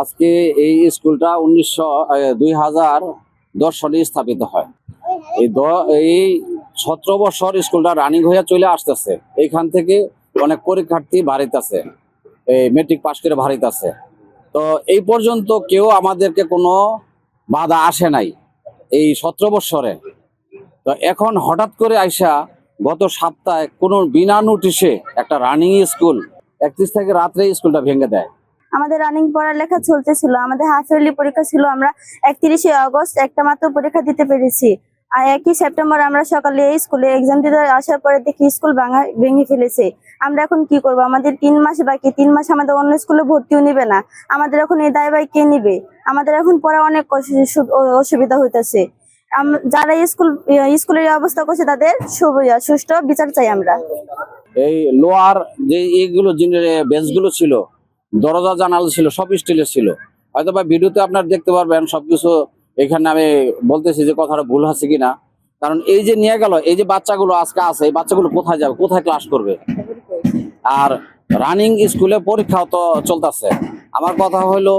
আজকে এই স্কুলটা উনিশশো দুই হাজার দশ সালে স্থাপিত হয়। এই এই সতেরো বছর স্কুলটা রানিং হয়ে চলে আসতেছে। এইখান থেকে অনেক পরীক্ষার্থী বাড়িতেছে এই মেট্রিক পাশ করে বাড়িতেছে তো এই পর্যন্ত কেউ আমাদেরকে কোনো বাধা আসে নাই এই সতেরো বছরে। তো এখন হঠাৎ করে আইসা গত সপ্তাহে কোনো বিনা নোটিশে একটা রানিং স্কুল একত্রিশ থেকে রাত্রে স্কুলটা ভেঙে দেয়। আমাদের রানিং পড়ালেখা চলতেছিল। আমাদের হাফ ইয়ারলি পরীক্ষা ছিল, আমরা একত্রিশে আগস্ট একটা মাত্র পরীক্ষা দিতে পেরেছি। আর একই সেপ্টেম্বর আমরা সকালে স্কুলে এক্সাম দিতে আসার পরে দেখি স্কুল ভাঙা, ভেঙে ফেলেছে। আমরা এখন কি করব? আমাদের তিন মাস বাকি, তিন মাস আমাদের অন্য স্কুলে ভর্তিও নিবে না। আমাদের এখন এই দায় বাই কে নিবে? আমাদের এখন পড়া অনেক অসুবিধা হইতেছে। যারা স্কুল স্কুলের অবস্থা করছে, তাদের সুষ্ঠু বিচার চাই আমরা। এই লোয়ার যে এইগুলো বেঞ্চগুলো ছিল দরজা, জানালা ছিল, সব স্টিলের ছিল। হয়তো বা ভিডিওতে আপনার দেখতে পারবেন, সবকিছু এখানে আমি বলতেছি যে কথাটা ভুল আছে কিনা। কারণ এই যে নিয়ে গেল, এই যে বাচ্চাগুলো আজকে আছে, এই বাচ্চাগুলো কোথায় যাবে, কোথায় ক্লাস করবে? আর রানিং স্কুলে পরীক্ষাও তো চলতেছে। আমার কথা হলো,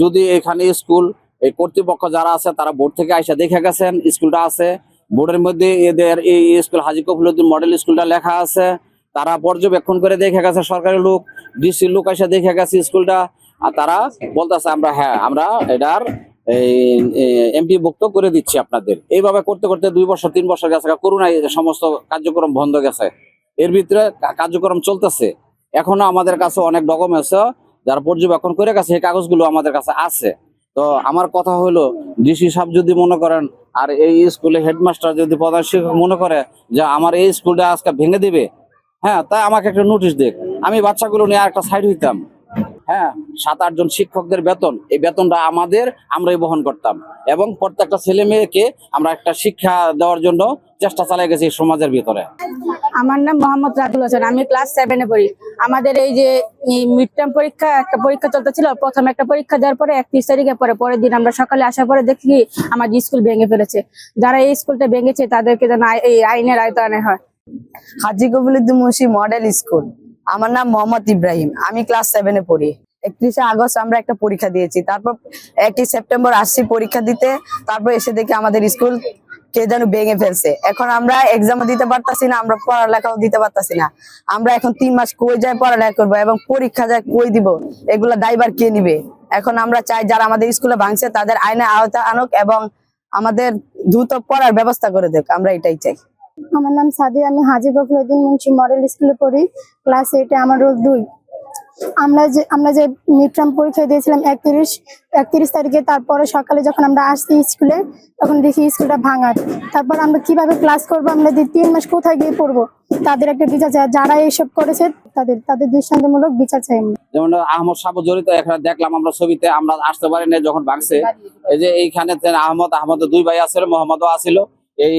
যদি এখানে স্কুল এই কর্তৃপক্ষ যারা আছে, তারা বোর্ড থেকে আইসা দেখে গেছেন স্কুলটা আছে। বোর্ডের মধ্যে এদের এই স্কুল হাজি কফিলুদ্দিন মডেল স্কুলটা লেখা আছে। তারা পর্যবেক্ষণ করে দেখে গেছে, সরকারি লোক ডিসির লোক এসে দেখে গেছে স্কুলটা। আর তারা বলতেছে, আমরা হ্যাঁ আমরা এটার এমপি ভুক্ত করে দিচ্ছি আপনাদের। এইভাবে করতে করতে দুই বছর, তিন বছর গেছে করোনায় সমস্ত কার্যক্রম বন্ধ গেছে, এর ভিতরে কার্যক্রম চলতেছে। এখনও আমাদের কাছে অনেক ডকুমেন্টস যারা পর্যবেক্ষণ করে গেছে এই কাগজগুলো আমাদের কাছে আছে। তো আমার কথা হলো, ডিসি সাহেব যদি মনে করেন, আর এই স্কুলে হেডমাস্টার যদি প্রধান শিক্ষক মনে করে যে আমার এই স্কুলটা আজকে ভেঙে দিবে হ্যাঁ তাই আমাকে একটা নোটিশ দেখ আমি বাচ্চাগুলো নিয়ে একটা সাইড হইতাম। হ্যাঁ সাত আটজন শিক্ষকদের বেতন। এই বেতনটা আমাদের আমরাই বহন করতাম। এবং প্রত্যেকটা ছেলে মেয়েকে আমরা একটা শিক্ষা দেওয়ার জন্য চেষ্টা চালিয়ে গেছি সমাজের ভিতরে। আমার নাম মোহাম্মদ রাতুল হোসেন। আমি ক্লাস সেভেনে পড়ি। আমাদের এই যে মিড টার্ম পরীক্ষা, একটা পরীক্ষা চলতেছিল। প্রথম একটা পরীক্ষা দেওয়ার পরে একত্রিশ তারিখে পরে পরের দিন আমরা সকালে আসার পরে দেখি আমার স্কুল ভেঙে ফেলেছে। যারা এই স্কুলটা ভেঙেছে, তাদেরকে যেন এই আইনের আয়তানে হয়। Haji Kabiluddin Munshi model school. আমার নাম মোহাম্মদ ইব্রাহিম। আমি ক্লাস সেভেনে পড়ি। একত্রিশে আগস্ট আমরা একটা পরীক্ষা দিয়েছি। তারপর একই সেপ্টেম্বর আসছি পরীক্ষা দিতে। তারপর এসে দেখি আমাদের স্কুল কে যেন ভেঙে ফেলছে। এখন আমরা এক্সামও দিতে পারতাছি না, আমরা পড়ালেখাও দিতে পারতাছি না। আমরা এখন তিন মাস কই যায় পড়ালেখা করব এবং পরীক্ষা যায় কই দিব, এগুলা ড্রাইভার কে নিবে? এখন আমরা চাই যারা আমাদের স্কুলে ভাঙছে, তাদের আইনে আওতা আনুক এবং আমাদের দ্রুত পড়ার ব্যবস্থা করে দেখ আমরা এটাই চাই। আমার নাম সাদি আমি হাজি গফরুদ্দিন মুন্সি মডেল স্কুলে পড়ি, ক্লাস এইটে আমার রোল দুই। আমরা যে আমরা যে মিড পরীক্ষা দিয়েছিলাম একত্রিশ একত্রিশ তারিখে, তারপরে সকালে যখন আমরা আসছি স্কুলে, তখন দেখি স্কুলটা ভাঙার। তারপর আমরা কীভাবে ক্লাস করব, আমরা তিন মাস কোথায় গিয়ে পড়ব, তাদের একটা বিচার চাই যারা এইসব করেছে, তাদের তাদের দৃষ্টান্তমূলক বিচার চাই যেমন আহমদ সাহেব জড়িত, এখানে দেখলাম আমরা ছবিতে, আমরা আসতে পারি না যখন ভাঙছে। এই যে এইখানে আহমদ আহমদ দুই ভাই আছিল মোহাম্মদও আছিল। এই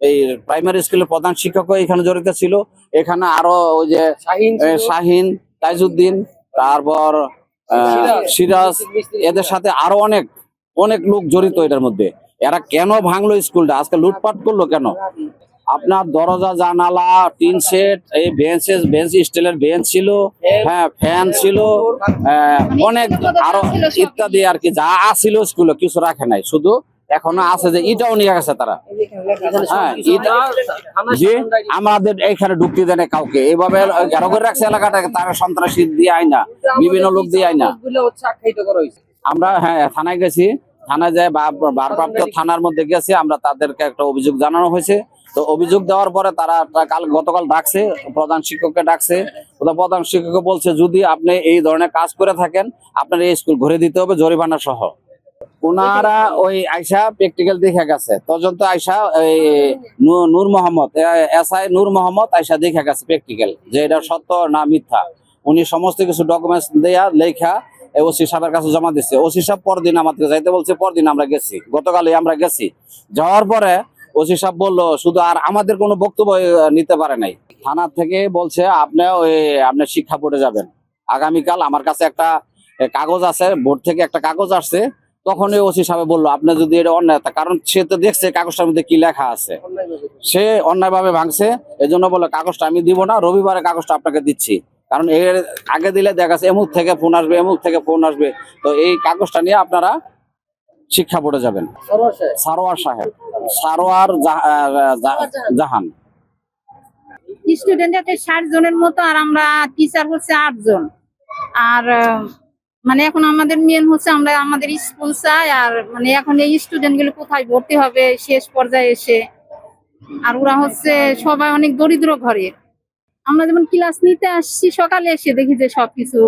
এই প্রাইমারি স্কুলের প্রধান শিক্ষকও এখানে জড়িত ছিল। এখানে আরও ওই যে শাহিন তাইজুদ্দিন তারপর সিরাজ। এদের সাথে আরও অনেক অনেক লোক জড়িত এটার মধ্যে। এরা কেন ভাঙলো স্কুলটা? আজকে লুটপাট করল কেন? আপনার দরজা জানালা টিন সেট এই বেঞ্চেস বেঞ্চ স্টিলের বেঞ্চ ছিল হ্যাঁ। ফ্যান ছিল আহ, অনেক আরও ইত্যাদি আর কি যা আছিল স্কুলে কিছু রাখে নাই। শুধু এখনও আছে যে ইটাও নিয়ে গেছে তারা। হ্যাঁ আমাদের এখানে ঢুকতে দেয় কাউকে। এইভাবে ঘেরো করে রাখছে এলাকাটাকে, তারা সন্ত্রাসী দিয়ে আয় না, বিভিন্ন লোক দিয়ে আয় না। আমরা হ্যাঁ থানায় গেছি, থানায় যায় ভারপ্রাপ্ত থানার মধ্যে গেছি, আমরা তাদেরকে একটা অভিযোগ জানানো হয়েছে। তো অভিযোগ দেওয়ার পরে তারা কাল গতকাল ডাকছে, প্রধান শিক্ষককে ডাকছে। প্রধান শিক্ষক বলছে, যদি আপনি এই ধরনের কাজ করে থাকেন, আপনার এই স্কুল ঘুরে দিতে হবে জরিমানা সহ। ওনারা ওই আয়সা প্র্যাকটিক্যাল দেখে গেছে। তদন্ত আয়সা এই নূ- নূর মোহাম্মদ এস আই নূর মোহাম্মদ আয়সা দেখে গেছে প্র্যাকটিক্যাল যে এটা সত্য না মিথ্যা। উনি সমস্ত কিছু ডকুমেন্টস দেয়া লেখা ওসি সাহেবের কাছে জমা দিচ্ছে ওসি সাহেব পরদিন আমাদের যাইতে বলছে পরদিন আমরা গেছি। গতকালই আমরা গেছি। যাওয়ার পরে ওসি সাহেব বলল শুধু আর আমাদের কোনো বক্তব্য নিতে পারে নাই। থানা থেকে বলছে আপনি ওই আপনি শিক্ষা বোর্ডে যাবেন। আগামীকাল আমার কাছে একটা কাগজ আছে বোর্ড থেকে একটা কাগজ আসছে তখন ওই ওসি সাহেব বলল আপনি যদি এটা অন্যায় তা- কারণ সে তো দেখছে কাগজটার মধ্যে কি লেখা আছে। সে অন্যায়ভাবে ভাঙছে এই জন্য বলল কাগজটা আমি দিব না রবিবারে কাগজটা আপনাকে দিচ্ছি। কারণ এর আগে দিলে দেখা যাচ্ছে এমুক থেকে ফোন আসবে এমুক থেকে ফোন আসবে। তো এই কাগজটা নিয়ে আপনারা শিক্ষা বোর্ডে যাবেন। সারোয়ার সাহেব। সারোয়ার জাহান। স্টুডেন্ট আছে ষাট জনের মতো আর আমরা টিচার হচ্ছে আট জন। আর মানে এখন আমাদের মেন হচ্ছে আমরা আমাদের স্কুল চাই আর মানে এখন এই স্টুডেন্টগুলো কোথায় ভর্তি হবে শেষ পর্যায়ে এসে। আর ওরা হচ্ছে সবাই অনেক দরিদ্র ঘরের আমরা যেমন ক্লাস নিতে আসছি সকালে এসে দেখি যে সবকিছু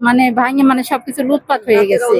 মানে ভাঙে মানে সবকিছু লুটপাট হয়ে গেছে।